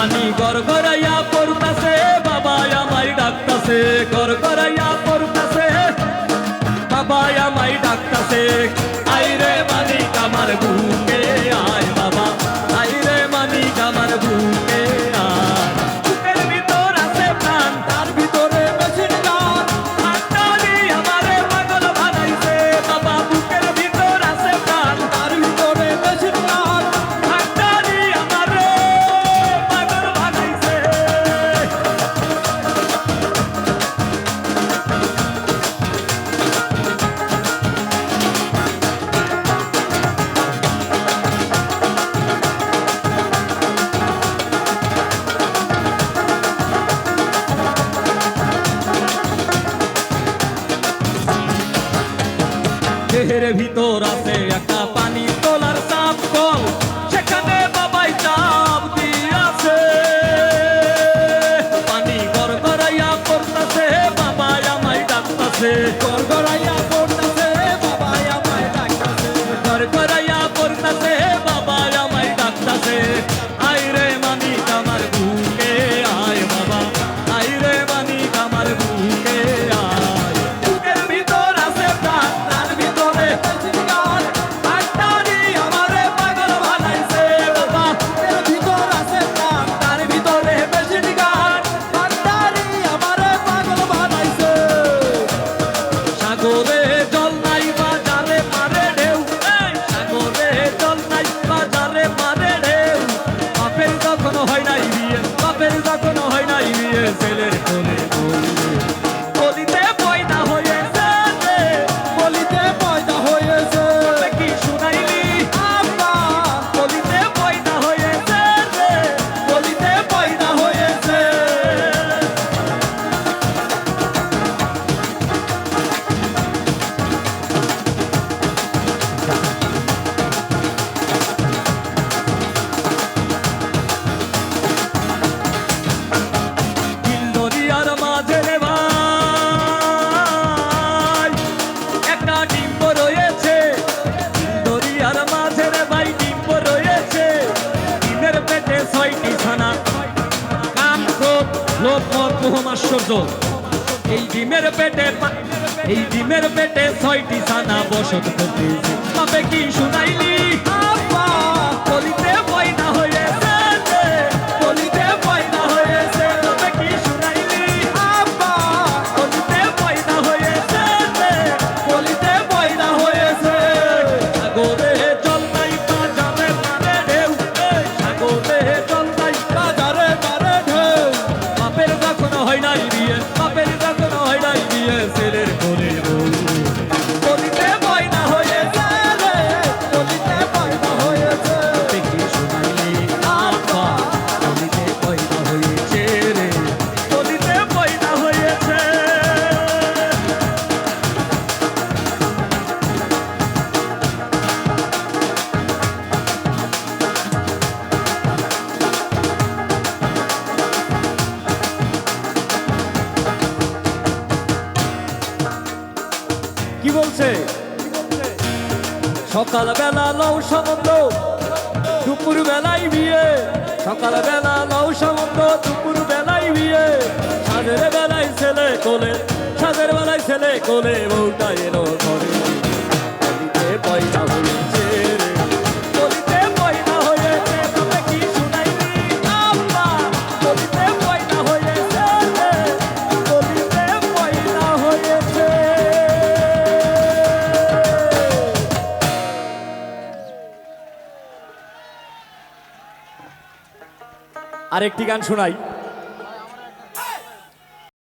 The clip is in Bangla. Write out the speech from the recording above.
পানি গর গরাইয়া পড়তাছে বাবা আমায় ডাকতাছে গর গরাইয়া পড়তাছে। বাবা আমায় ডাকতাছে, আইরে মালিক আমার ঘুম দেহের ভিতর আছে এক কোনো হয় নাই বিয়ে। বাপের দা কোনো হয় নাই বিয়ে ছেলের কোন প্রথম আশ্চর্য এই ডিমের পেটে এই ডিমের পেটে ছয়টি সানা বসত করতেছে। তবে কি শুনাইলি? সকাল বেলা লও সামন্ত দুপুর বেলায় বিয়ে। সকাল বেলা লও সামন্ত দুপুর বেলায় বিয়ে। সাদের বেলায় ছেলে কোলে সাদের বেলায় ছেলে কোলে বউটা এলো ঘরে। পয়সা আরেকটি গান শোনাই।